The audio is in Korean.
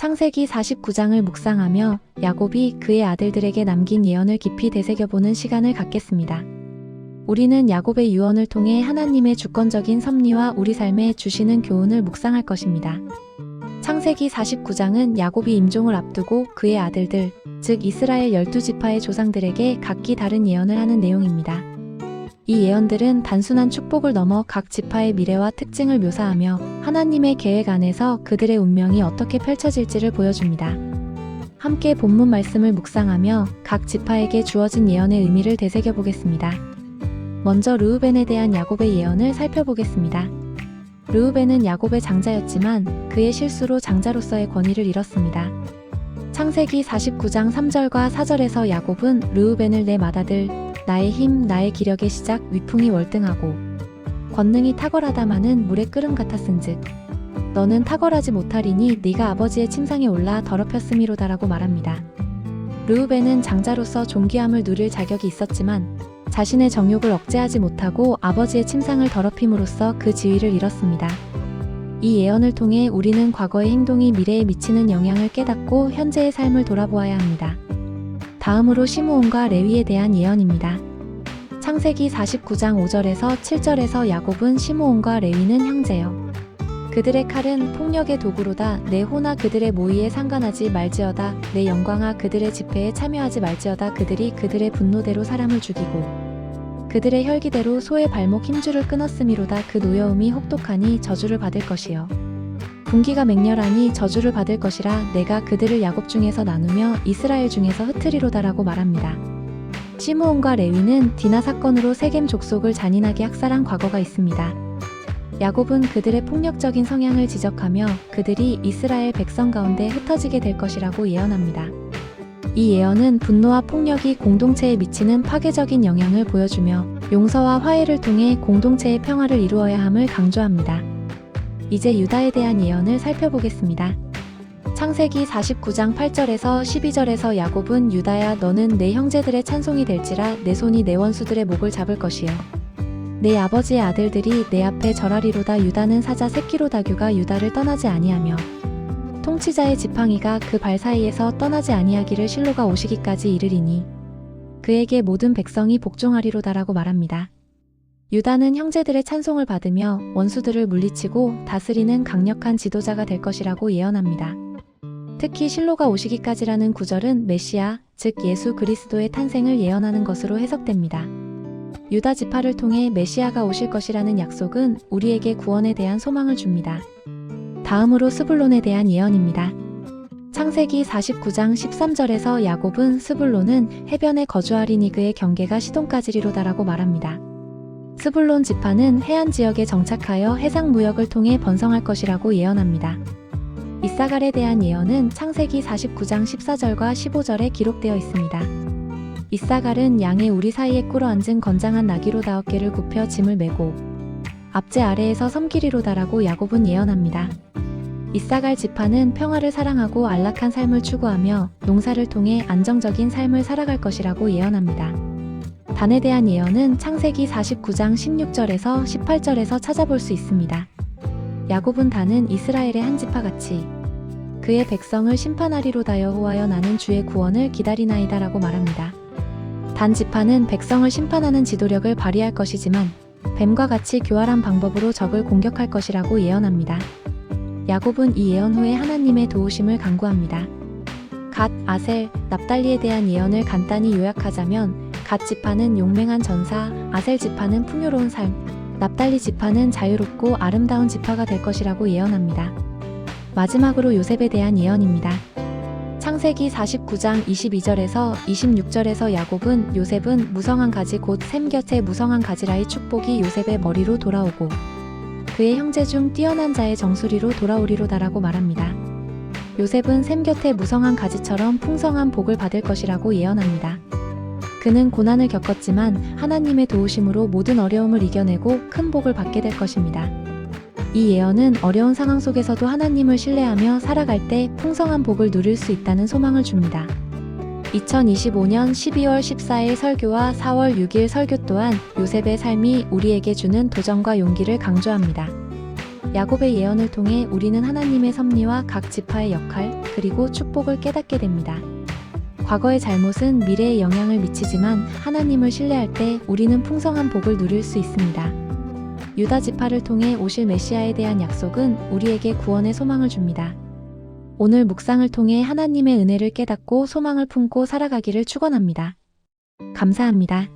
창세기 49장을 묵상하며 야곱이 그의 아들들에게 남긴 예언을 깊이 되새겨보는 시간을 갖겠습니다. 우리는 야곱의 유언을 통해 하나님의 주권적인 섭리와 우리 삶에 주시는 교훈을 묵상할 것입니다. 창세기 49장은 야곱이 임종을 앞두고 그의 아들들, 즉 이스라엘 12지파의 조상들에게 각기 다른 예언을 하는 내용입니다. 이 예언들은 단순한 축복을 넘어 각 지파의 미래와 특징을 묘사하며 하나님의 계획 안에서 그들의 운명이 어떻게 펼쳐질지를 보여줍니다. 함께 본문 말씀을 묵상하며 각 지파에게 주어진 예언의 의미를 되새겨 보겠습니다. 먼저 르우벤에 대한 야곱의 예언을 살펴보겠습니다. 르우벤은 야곱의 장자였지만 그의 실수로 장자로서의 권위를 잃었습니다. 창세기 49장 3절과 4절에서 야곱은 르우벤을 내 맏아들 나의 힘 나의 기력의 시작 위풍이 월등하고 권능이 탁월하다마는 물의 끓음 같았은즉 너는 탁월하지 못하리니 네가 아버지의 침상에 올라 더럽혔음이로다라고 말합니다. 르우벤은 장자로서 존귀함을 누릴 자격이 있었지만 자신의 정욕을 억제하지 못하고 아버지의 침상을 더럽힘으로써 그 지위를 잃었습니다. 이 예언을 통해 우리는 과거의 행동이 미래에 미치는 영향을 깨닫고 현재의 삶을 돌아보아야 합니다. 다음으로 시므온과 레위에 대한 예언입니다. 창세기 49장 5절에서 7절에서 야곱은 시므온과 레위는 형제여. 그들의 칼은 폭력의 도구로다. 내 호나 그들의 모의에 상관하지 말지어다. 내 영광아 그들의 집회에 참여하지 말지어다. 그들이 그들의 분노대로 사람을 죽이고 그들의 혈기대로 소의 발목 힘줄을 끊었음이로다. 그 노여움이 혹독하니 저주를 받을 것이요. 분기가 맹렬하니 저주를 받을 것이라 내가 그들을 야곱 중에서 나누며 이스라엘 중에서 흩트리로다라고 말합니다. 시므온과 레위는 디나 사건으로 세겜 족속을 잔인하게 학살한 과거가 있습니다. 야곱은 그들의 폭력적인 성향을 지적하며 그들이 이스라엘 백성 가운데 흩어지게 될 것이라고 예언합니다. 이 예언은 분노와 폭력이 공동체에 미치는 파괴적인 영향을 보여주며 용서와 화해를 통해 공동체의 평화를 이루어야 함을 강조합니다. 이제 유다에 대한 예언을 살펴보겠습니다. 창세기 49장 8절에서 12절에서 야곱은 유다야 너는 내 형제들의 찬송이 될지라 내 손이 내 원수들의 목을 잡을 것이요 내 아버지의 아들들이 내 앞에 절하리로다 유다는 사자 새끼로 다규가 유다를 떠나지 아니하며 통치자의 지팡이가 그 발 사이에서 떠나지 아니하기를 실로가 오시기까지 이르리니 그에게 모든 백성이 복종하리로다라고 말합니다. 유다는 형제들의 찬송을 받으며 원수들을 물리치고 다스리는 강력한 지도자가 될 것이라고 예언합니다. 특히 실로가 오시기까지라는 구절은 메시아, 즉 예수 그리스도의 탄생을 예언하는 것으로 해석됩니다. 유다 지파를 통해 메시아가 오실 것이라는 약속은 우리에게 구원에 대한 소망을 줍니다. 다음으로 스불론에 대한 예언입니다. 창세기 49장 13절에서 야곱은 스불론은 해변에 거주하리니 그의 경계가 시돈까지리로다라고 말합니다. 스불론 지파는 해안 지역에 정착하여 해상 무역을 통해 번성할 것이라고 예언합니다. 이사갈에 대한 예언은 창세기 49장 14절과 15절에 기록되어 있습니다. 이사갈은 양의 우리 사이에 꿇어앉은 건장한 나귀로 다섯 개를 굽혀 짐을 메고 앞제 아래에서 섬기리로다라고 야곱은 예언합니다. 이사갈 지파는 평화를 사랑하고 안락한 삶을 추구하며 농사를 통해 안정적인 삶을 살아갈 것이라고 예언합니다. 단에 대한 예언은 창세기 49장 16절에서 18절에서 찾아볼 수 있습니다. 야곱은 단은 이스라엘의 한 지파같이 그의 백성을 심판하리로다 여호와여 나는 주의 구원을 기다리나이다라고 말합니다. 단 지파는 백성을 심판하는 지도력을 발휘할 것이지만 뱀과 같이 교활한 방법으로 적을 공격할 것이라고 예언합니다. 야곱은 이 예언 후에 하나님의 도우심을 간구합니다. 갓, 아셀, 납달리에 대한 예언을 간단히 요약하자면 갓 지파는 용맹한 전사, 아셀 지파는 풍요로운 삶, 납달리 지파는 자유롭고 아름다운 지파가 될 것이라고 예언합니다. 마지막으로 요셉에 대한 예언입니다. 창세기 49장 22절에서 26절에서 야곱은 요셉은 무성한 가지 곧 샘 곁에 무성한 가지라의 축복이 요셉의 머리로 돌아오고 그의 형제 중 뛰어난 자의 정수리로 돌아오리로다라고 말합니다. 요셉은 샘 곁에 무성한 가지처럼 풍성한 복을 받을 것이라고 예언합니다. 그는 고난을 겪었지만 하나님의 도우심으로 모든 어려움을 이겨내고 큰 복을 받게 될 것입니다. 이 예언은 어려운 상황 속에서도 하나님을 신뢰하며 살아갈 때 풍성한 복을 누릴 수 있다는 소망을 줍니다. 2025년 12월 14일 설교와 4월 6일 설교 또한 요셉의 삶이 우리에게 주는 도전과 용기를 강조합니다. 야곱의 예언을 통해 우리는 하나님의 섭리와 각 지파의 역할, 그리고 축복을 깨닫게 됩니다. 과거의 잘못은 미래에 영향을 미치지만 하나님을 신뢰할 때 우리는 풍성한 복을 누릴 수 있습니다. 유다 지파를 통해 오실 메시아에 대한 약속은 우리에게 구원의 소망을 줍니다. 오늘 묵상을 통해 하나님의 은혜를 깨닫고 소망을 품고 살아가기를 축원합니다. 감사합니다.